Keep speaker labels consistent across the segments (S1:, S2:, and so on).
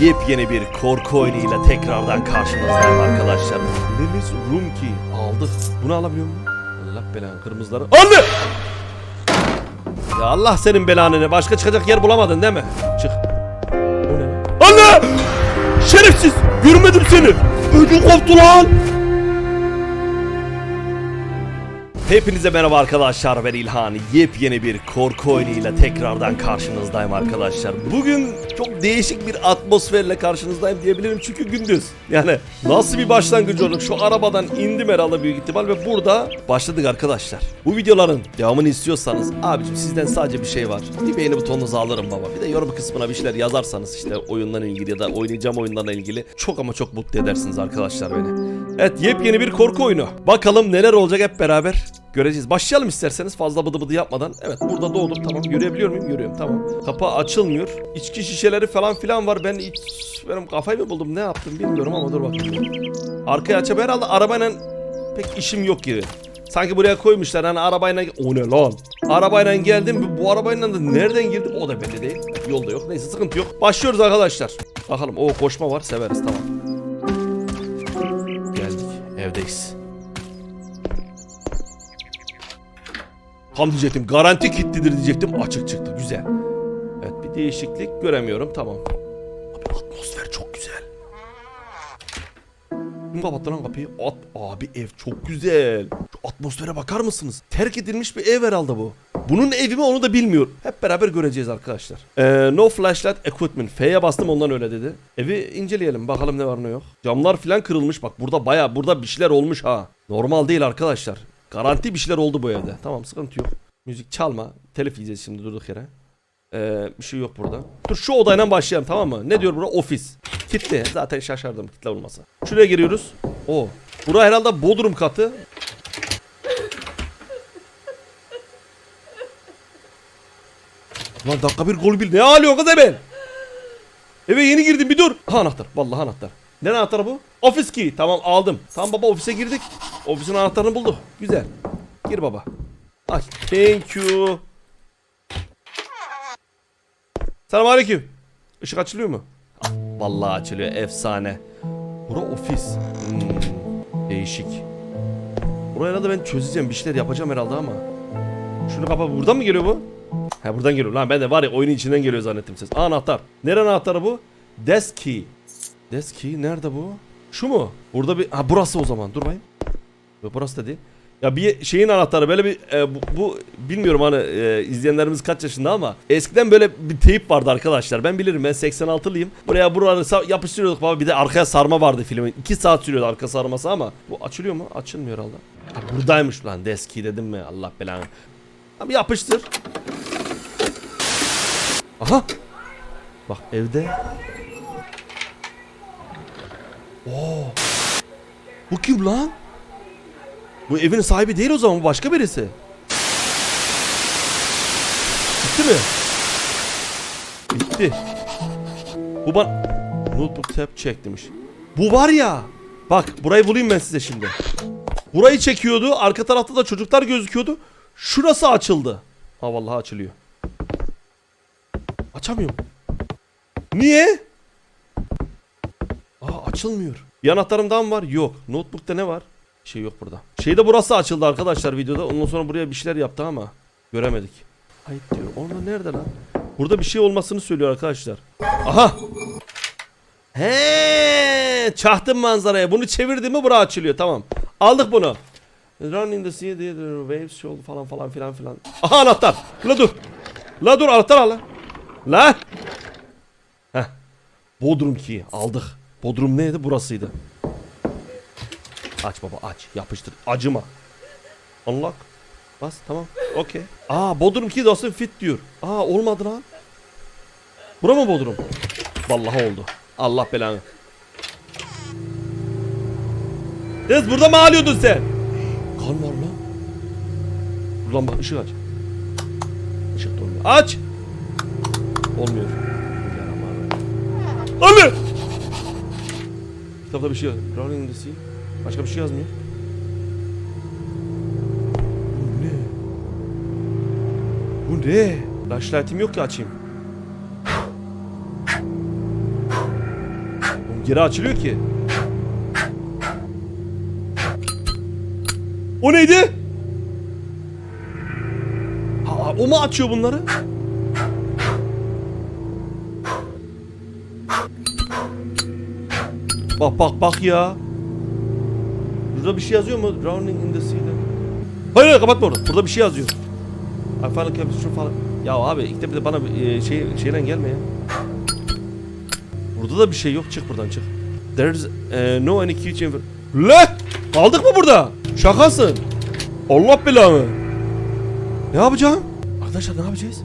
S1: yepyeni bir korku oyunuyla tekrardan karşınızdayım arkadaşlar. Lili's Room Key aldık. Bunu alabiliyor muyum? Allah belanı kırmızıları. Anne! Ya Allah senin belanı ne? Başka çıkacak yer bulamadın değil mi? Çık. O ne? Anne! Şerefsiz! Görmedim seni! Ödüm koptu lan! Hepinize merhaba arkadaşlar ben İlhan. Yepyeni bir korku oyunuyla tekrardan karşınızdayım arkadaşlar. Bugün çok değişik bir atmosferle karşınızdayım diyebilirim çünkü gündüz. Yani nasıl bir başlangıç olduk? Şu arabadan indim herhalde büyük ihtimal ve burada başladık arkadaşlar. Bu videoların devamını istiyorsanız abicim sizden sadece bir şey var. Bir beğeni butonunuzu alırım baba. Bir de yorum kısmına bir şeyler yazarsanız işte oyundan ilgili ya da oynayacağım oyunlarla ilgili çok ama çok mutlu edersiniz arkadaşlar beni. Evet yepyeni bir korku oyunu. Bakalım neler olacak hep beraber göreceğiz. Başlayalım isterseniz fazla bıdı bıdı yapmadan. Evet burada doğdum tamam. Görebiliyor muyum? Görüyorum tamam. Kapağı açılmıyor. İçki şişeleri falan filan var. Ben iç... Benim kafayı mı buldum ne yaptım bilmiyorum ama dur bakayım. Arkaya açıp herhalde arabayla pek işim yok gibi. Sanki buraya koymuşlar hani arabayla... O ne lan? Arabayla geldim bu arabayla da nereden girdim o da belli değil. Yolda yok neyse sıkıntı yok. Başlıyoruz arkadaşlar. Bakalım o koşma var severiz tamam. Evdeyiz. Tam diyecektim garanti kilitlidir diyecektim açık çıktı güzel. Evet bir değişiklik göremiyorum tamam. Kim kapattı kapıyı? At, abi ev çok güzel. Şu atmosfere bakar mısınız? Terk edilmiş bir ev herhalde bu. Bunun evi mi onu da bilmiyorum. Hep beraber göreceğiz arkadaşlar. Ee, no flashlight equipment. F'ye bastım ondan öyle dedi. Evi inceleyelim bakalım ne var ne yok. Camlar falan kırılmış bak burada baya burada bir şeyler olmuş ha. Normal değil arkadaşlar. Garanti bir şeyler oldu bu evde. Tamam sıkıntı yok. Müzik çalma. Telif yiyeceğiz şimdi durduk yere. Ee, bir şey yok burada. Dur şu odayla başlayalım tamam mı? Ne diyor burada? Ofis. Kitle. Zaten şaşardım kitle olmasa. Şuraya giriyoruz. O. Bura herhalde bodrum katı. Lan dakika bir gol bil. Ne alıyor kız hemen? Eve yeni girdim bir dur. Ha anahtar. Vallahi anahtar. Ne anahtarı bu? Ofis key. Tamam aldım. Tamam baba ofise girdik. Ofisin anahtarını bulduk. Güzel. Gir baba. Aç. Thank you. Selamünaleyküm. Işık açılıyor mu? Ah, Vallahi açılıyor. Efsane. Bura ofis. Hmm, değişik. Buraya herhalde ben çözeceğim. Bir şeyler yapacağım herhalde ama. Şunu kapa. Buradan mı geliyor bu? Ha buradan geliyor. Lan ben de var ya oyunun içinden geliyor zannettim ses. Aa, anahtar. Nere anahtarı bu? Desk key. Desk key nerede bu? Şu mu? Burada bir... Ha burası o zaman. Dur bakayım. Burası da değil. Ya bir şeyin anahtarı böyle bir e, bu, bu bilmiyorum hani e, izleyenlerimiz kaç yaşında ama eskiden böyle bir teyip vardı arkadaşlar. Ben bilirim ben 86'lıyım. Buraya buraları yapıştırıyorduk baba bir de arkaya sarma vardı filmin. 2 saat sürüyordu arka sarması ama bu açılıyor mu? Açılmıyor herhalde. Ha, buradaymış lan deski dedim mi? Allah belanı. Abi yapıştır. Aha. Bak evde. Oo. Bu kim lan? Bu evin sahibi değil o zaman bu başka birisi. Bitti mi? Bitti. Bu ban... Notebook tab check demiş. Bu var ya. Bak burayı bulayım ben size şimdi. Burayı çekiyordu. Arka tarafta da çocuklar gözüküyordu. Şurası açıldı. Ha vallahi açılıyor. Açamıyorum. Niye? Aa açılmıyor. Bir anahtarım daha mı var? Yok. Notebook'ta ne var? Şey yok burada. Şeyde burası açıldı arkadaşlar videoda. Ondan sonra buraya bir şeyler yaptı ama göremedik. Hayır diyor. Orada nerede lan? Burada bir şey olmasını söylüyor arkadaşlar. Aha! He, çahtım manzaraya. Bunu çevirdi mi bura açılıyor. Tamam. Aldık bunu. Run in the sea, the waves show falan falan filan filan. Aha anahtar. La dur. La dur anahtar al la. Heh. Bodrum key aldık. Bodrum neydi? Burasıydı. Aç baba aç. Yapıştır. Acıma. Unlock. Bas tamam. Okey. Aa Bodrum key dostum fit diyor. Aa olmadı lan. Bura mı Bodrum? Vallahi oldu. Allah belanı. Kız burada mı ağlıyordun sen? Kan var lan. Dur lan bak ışık aç. Işık da olmuyor. Aç. Olmuyor. Anne! Kitapta bir şey yok. Drowning in the sea. Başka bir şey yazmıyor. Bu ne? Bu ne? Flashlight'im yok ki açayım. Geri açılıyor ki. O neydi? Ha, o mu açıyor bunları? Bak bak bak ya. Burada bir şey yazıyor mu? Drowning in the sea. Hayır hayır kapatma onu. Burada bir şey yazıyor. I finally şu falan. Ya abi ilk de bana e, şey şeyle gelme ya. Burada da bir şey yok. Çık buradan çık. There's eh, no any keychain. Le! Kaldık mı burada? Şakasın. Allah belanı. Ne yapacağım? Arkadaşlar ne yapacağız?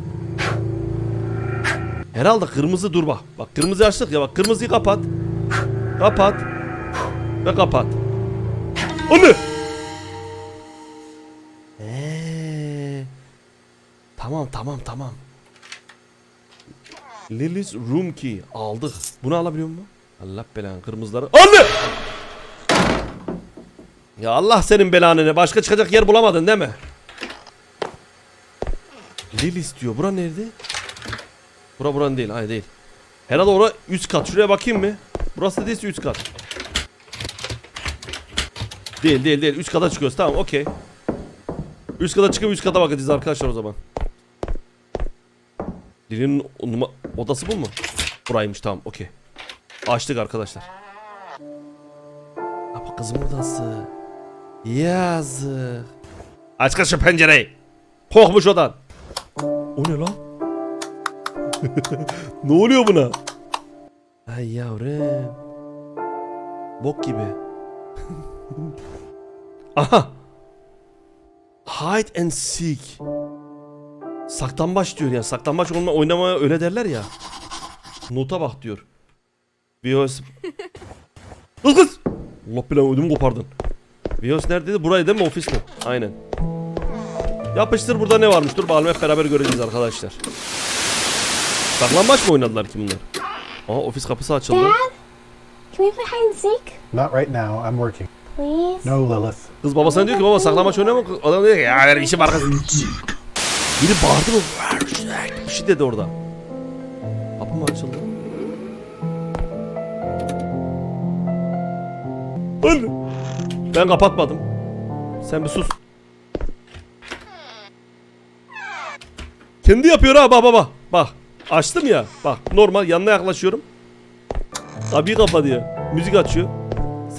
S1: Herhalde kırmızı dur bak. Bak kırmızı açtık ya bak kırmızıyı kapat. Kapat. Ve kapat. Anne! Eee. Tamam tamam tamam. Lily's room key aldık. Bunu alabiliyor mu? Allah belanı kırmızıları. Anne! Ya Allah senin belanı ne? Başka çıkacak yer bulamadın değil mi? Lily's diyor. Bura nerede? Bura buranın değil. Hayır değil. Herhalde ora üst kat. Şuraya bakayım mı? Burası değilse üst kat. Değil değil değil. Üst kata çıkıyoruz. Tamam okey. Üst kata çıkıp üst kata bakacağız arkadaşlar o zaman. Dilinin numa- odası bu mu? Buraymış tamam okey. Açtık arkadaşlar. Ha bu kızın odası. Yazık. Aç kız pencereyi. Kokmuş odan. O ne lan? ne oluyor buna? Ay yavrum. Bok gibi. Aha. Hide and seek. Saklambaç diyor ya. Saklambaç onunla oynamaya öyle derler ya. Nota bak diyor. Viyos. Kız kız. Allah bilen ödümü kopardın. Viyos neredeydi? Burayı değil mi? Ofis mi? Aynen. Yapıştır burada ne varmış? Dur bakalım hep beraber göreceğiz arkadaşlar. Saklambaç mı oynadılar ki bunlar? Aa ofis kapısı açıldı.
S2: Dad, can we play hide and seek,
S3: Not right now. I'm working.
S2: Please?
S3: No, Lilith.
S1: Kız babasına diyor ki baba saklambaç oynama. Adam diyor ki ya benim işim var kız. Biri bağırdı mı? Bir şey dedi orada. Kapı mı açıldı? Anne. Ben kapatmadım. Sen bir sus. Kendi yapıyor ha baba baba. Bak açtım ya. Bak normal yanına yaklaşıyorum. Kapıyı kapatıyor. Müzik açıyor.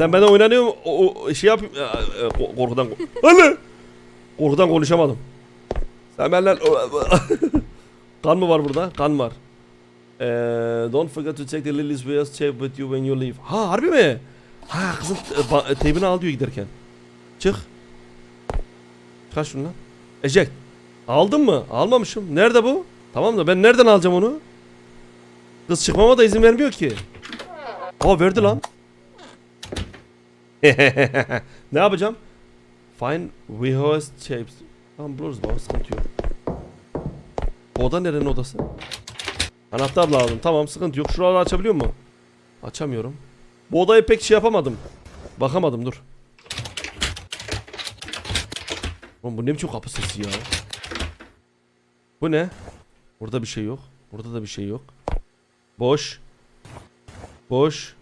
S1: Sen benden oynanıyor mu? O, o- şey yap. e, e, ko- Korkudan. Anne. Korkudan konuşamadım. Sen benden... kan mı var burada? Kan var. Ee, don't forget to check the Lily's Wheels tape with you when you leave. Ha harbi mi? Ha kızın e, e, teybini al diyor giderken. Çık. Kaç şunu lan. Eject. Aldın mı? Almamışım. Nerede bu? Tamam da ben nereden alacağım onu? Kız çıkmama da izin vermiyor ki. Aa verdi lan. Ne yapacağım? Find Wheels tapes. Tamam buluruz baba sıkıntı yok. Oda nerenin odası? Anahtar lazım. Tamam sıkıntı yok. Şuraları açabiliyor mu? Açamıyorum. Bu odayı pek şey yapamadım. Bakamadım dur. Oğlum bu ne biçim kapı sesi ya? Bu ne? Burada bir şey yok. Burada da bir şey yok. Boş. Boş.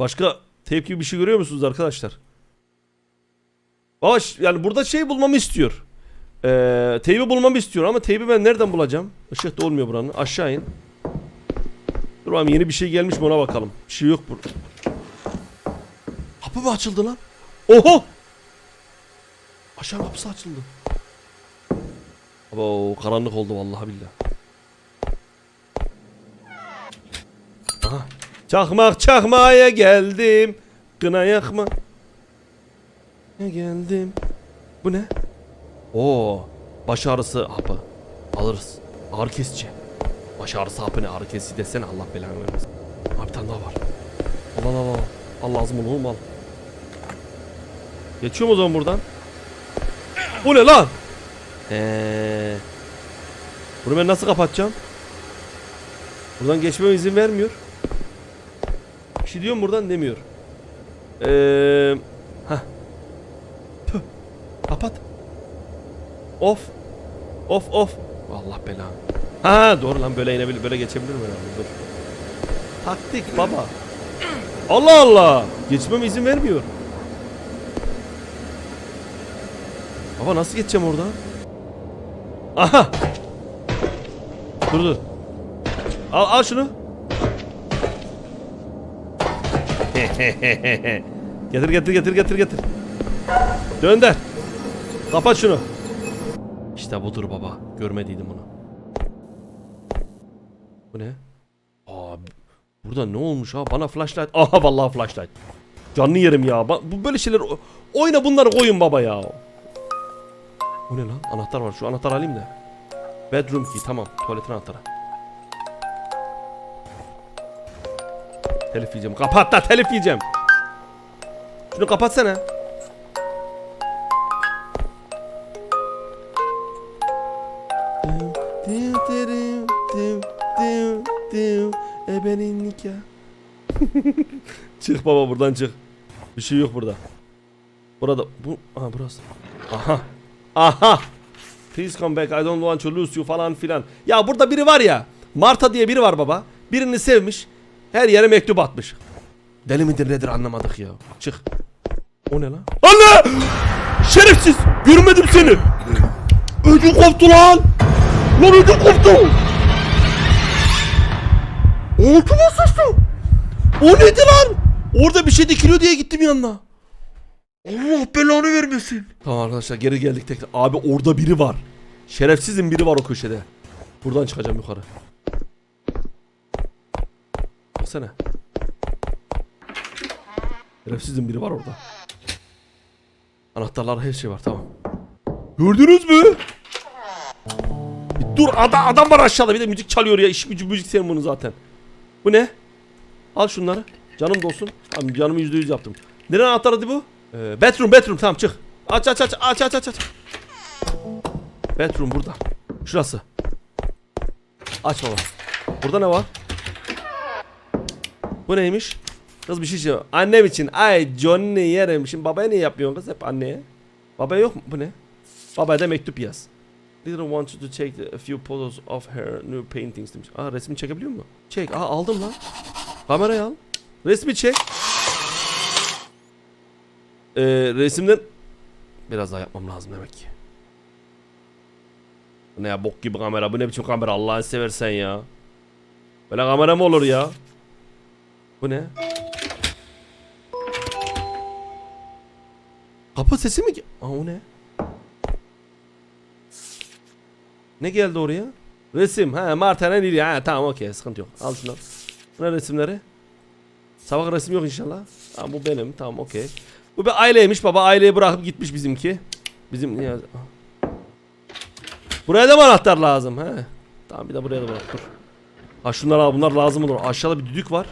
S1: Başka teyp gibi bir şey görüyor musunuz arkadaşlar? Ama yani burada şey bulmamı istiyor. Ee, teybi bulmamı istiyor ama teybi ben nereden bulacağım? Işık da olmuyor buranın. Aşağı in. Dur bakalım yeni bir şey gelmiş mi ona bakalım. Bir şey yok burada. Kapı mı açıldı lan? Oho! Aşağı kapısı açıldı. Abo karanlık oldu vallahi billahi. Çakmak çakmaya geldim. Kına yakma. Ne geldim. Bu ne? Oo, baş ağrısı hapı. Alırız. Ağrı kesici. Baş ağrısı hapı ne ağrı kesici desene Allah belanı vermesin. Abi tane daha var. Al al al al. Al lazım onu oğlum al. Geçiyor mu o zaman buradan? Bu ne lan? Eee. Bunu ben nasıl kapatacağım? Buradan geçmeme izin vermiyor. Bir şey diyor mu buradan demiyor. Eee. Hah. Kapat. Of. Of of. Allah belanı. Ha doğru lan böyle inebilir böyle geçebilir mi herhalde dur. Taktik baba. Allah Allah. Geçmeme izin vermiyor. Baba nasıl geçeceğim oradan? Aha. Dur dur. Al al şunu. Getir getir getir getir getir. Dönder. Kapat şunu. İşte budur baba. Görmediydim bunu. Bu ne? Aa, burada ne olmuş ha? Bana flashlight. Aha vallahi flashlight. Canlı yerim ya. Bu böyle şeyler oyna bunları koyun baba ya. Bu ne lan? Anahtar var. Şu anahtar alayım da. Bedroom key tamam. Tuvaletin anahtarı. Telif yiyeceğim. Kapat da telif yiyeceğim. Şunu kapatsana. Dim, dirim, dim, dim, dim. Ebenin nikah. çık baba buradan çık. Bir şey yok burada. Burada bu aha burası. Aha. Aha. Please come back. I don't want to lose you falan filan. Ya burada biri var ya. Marta diye biri var baba. Birini sevmiş. Her yere mektup atmış. Deli midir nedir anlamadık ya. Çık. O ne lan? Anne! Şerefsiz! Görmedim seni. Ödüm koptu lan. Lan ödüm koptu. Altıma sıçtı. O neydi lan? Orada bir şey dikiliyor diye gittim yanına. Allah belanı vermesin. Tamam arkadaşlar geri geldik tekrar. Abi orada biri var. Şerefsizin biri var o köşede. Buradan çıkacağım yukarı. Baksana. Şerefsizin biri var orada. Anahtarlar her şey var tamam. Gördünüz mü? Bir dur adam, adam var aşağıda bir de müzik çalıyor ya. İş gücü müzik senin bunu zaten. Bu ne? Al şunları. Canım dolsun. Tamam canımı yüzde yüz yaptım. Neren anahtar hadi bu? Ee, bedroom bedroom tamam çık. Aç aç aç aç aç aç aç. Bedroom burada. Şurası. Aç baba. Burada ne var? Bu neymiş? Kız bir şey söylüyor. Annem için. Ay Johnny yerim. Şimdi babaya niye yapmıyorsun kız hep anneye? Babaya yok mu? Bu ne? Babaya da mektup yaz. Little wants to take a few photos of her new paintings demiş. Aa resmi çekebiliyor mu? Çek. Aa aldım lan. Kamerayı al. Resmi çek. Ee, resimden biraz daha yapmam lazım demek ki. Bu Ne ya bok gibi kamera. Bu ne biçim kamera Allah'ını seversen ya. Böyle kamera mı olur ya? Bu ne? Kapı sesi mi? Aa o ne? Ne geldi oraya? Resim. Ha Marta'nın ili. Ha tamam okey sıkıntı yok. Al şunu. Bu resimleri? Sabah resim yok inşallah. Tamam bu benim. Tamam okey. Bu bir aileymiş baba. Aileyi bırakıp gitmiş bizimki. Bizim ya. Buraya da mı anahtar lazım? He. Tamam bir de buraya da bırak dur. Ha şunlar al bunlar lazım olur. Aşağıda bir düdük var.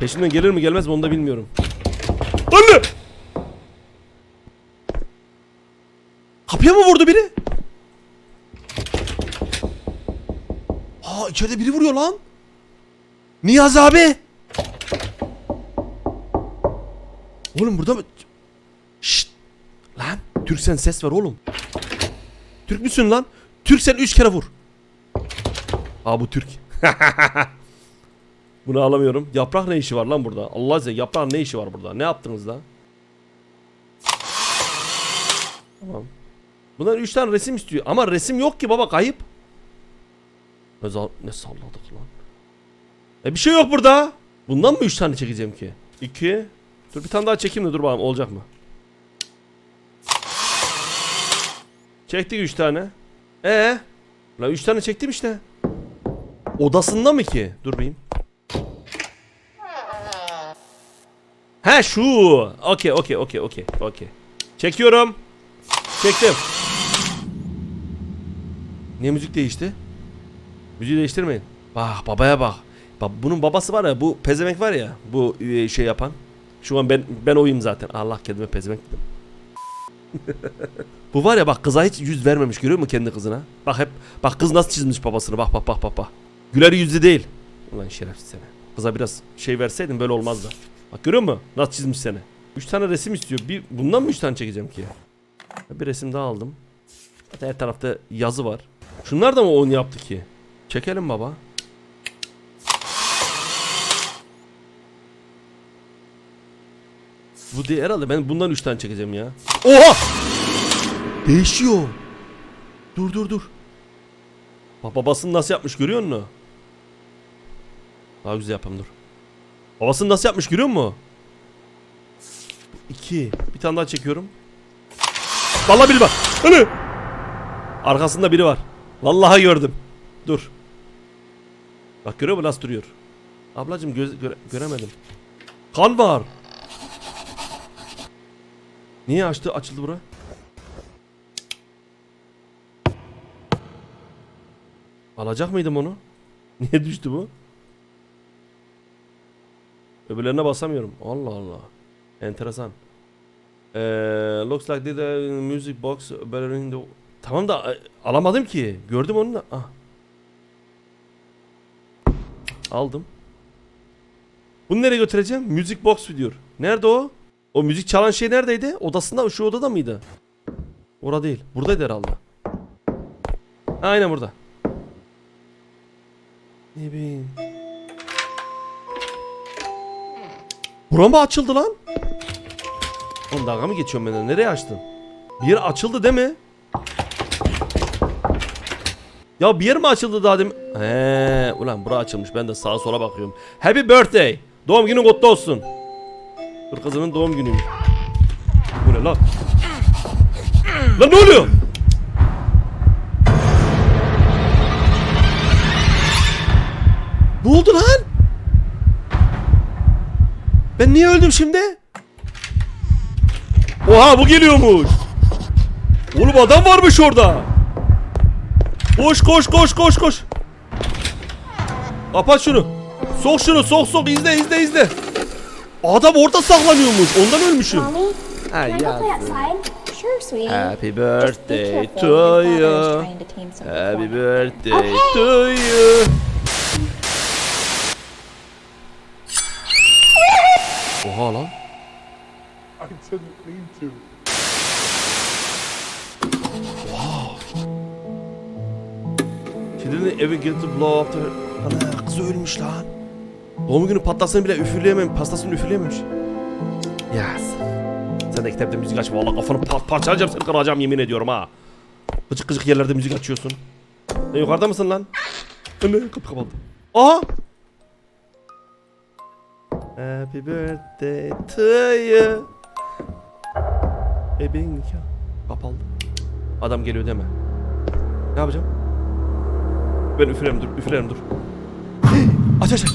S1: Peşinden gelir mi gelmez mi onu da bilmiyorum. Anne! Kapıya mı vurdu biri? Ha içeride biri vuruyor lan. Niyaz abi. Oğlum burada mı? Şşt. Lan Türksen ses ver oğlum. Türk müsün lan? Türksen üç kere vur. Aa bu Türk. Bunu alamıyorum. Yaprak ne işi var lan burada? Allah size yaprak ne işi var burada? Ne yaptınız lan? Tamam. Bunlar üç tane resim istiyor. Ama resim yok ki baba kayıp. Ne, ne salladık lan? E bir şey yok burada. Bundan mı üç tane çekeceğim ki? İki. Dur bir tane daha çekeyim de dur bakalım olacak mı? Çektik üç tane. Ee? Lan üç tane çektim işte. Odasında mı ki? Dur bakayım. He şu. Okey okey okey okey okey. Çekiyorum. Çektim. Niye müzik değişti? Müziği değiştirmeyin. Bak babaya bak. Bak bunun babası var ya bu pezevenk var ya bu e, şey yapan. Şu an ben ben oyum zaten. Allah kendime pezevenk dedim. bu var ya bak kıza hiç yüz vermemiş görüyor musun kendi kızına? Bak hep bak kız nasıl çizmiş babasını bak bak bak bak bak. Güler yüzlü değil. Ulan şerefsiz seni. Kıza biraz şey verseydin böyle olmazdı. Bak görüyor musun? Nasıl çizmiş seni. 3 tane resim istiyor. Bir, bundan mı 3 tane çekeceğim ki? Bir resim daha aldım. Zaten her tarafta yazı var. Şunlar da mı 10 yaptı ki? Çekelim baba. Bu diye herhalde ben bundan 3 tane çekeceğim ya. Oha! Değişiyor. Dur dur dur. Bak babasını nasıl yapmış görüyor musun? Daha güzel yapalım dur. Babasını nasıl yapmış görüyor musun? 2. Bir tane daha çekiyorum. Vallahi biri var. Hani? Arkasında biri var. Vallahi gördüm. Dur. Bak görüyor musun nasıl duruyor? Ablacım göz, göre- göremedim. Kan var. Niye açtı açıldı bura? Alacak mıydım onu? Niye düştü bu? Öbürlerine basamıyorum. Allah Allah. Enteresan. Ee, looks like the music box in the... Tamam da e, alamadım ki. Gördüm onu da. Ah. Aldım. Bunu nereye götüreceğim? Music box diyor. Nerede o? O müzik çalan şey neredeydi? Odasında şu odada mıydı? Orada değil. Buradaydı herhalde. Aynen burada. Ne bileyim. Bura mı açıldı lan? Oğlum dalga mı geçiyorum benden? Nereye açtın? Bir yer açıldı değil mi? Ya bir yer mi açıldı daha demin? He, ulan bura açılmış. Ben de sağa sola bakıyorum. Happy birthday. Doğum günün kutlu olsun. Dur kızının doğum günüymüş. Bu ne lan? Lan ne oluyor? Ne oldu lan? Ben niye öldüm şimdi? Oha bu geliyormuş. Oğlum adam varmış orada. Koş koş koş koş koş. Kapat şunu. Sok şunu sok sok izle izle izle. Adam orada saklanıyormuş. Ondan ölmüşüm.
S2: Mommy,
S1: Ha. Happy birthday to you. Happy birthday to you. Oha lan.
S3: I didn't mean to.
S1: She didn't even get to blow up. Ana kız ölmüş lan. Doğum günü patlasını bile üfürleyemem, pastasını üfürleyememiş. Yes. Sen de kitapta müzik açma. Valla kafanı par parçalayacağım seni kıracağım yemin ediyorum ha. Gıcık gıcık yerlerde müzik açıyorsun. Sen yukarıda mısın lan? Ne? Kapı kapandı. Aha! Happy birthday to you. Ebeğin nikah. Kapalı. Adam geliyor deme. Ne yapacağım? Ben üflerim dur, üflerim dur. aç aç aç.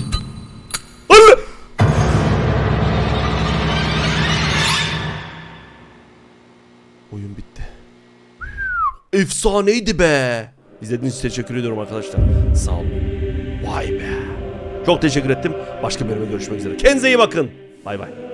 S1: Oyun bitti. Efsaneydi be. İzlediğiniz için teşekkür ediyorum arkadaşlar. Sağ olun. Çok teşekkür ettim. Başka bölüme görüşmek üzere. Kendinize iyi bakın. Bay bay.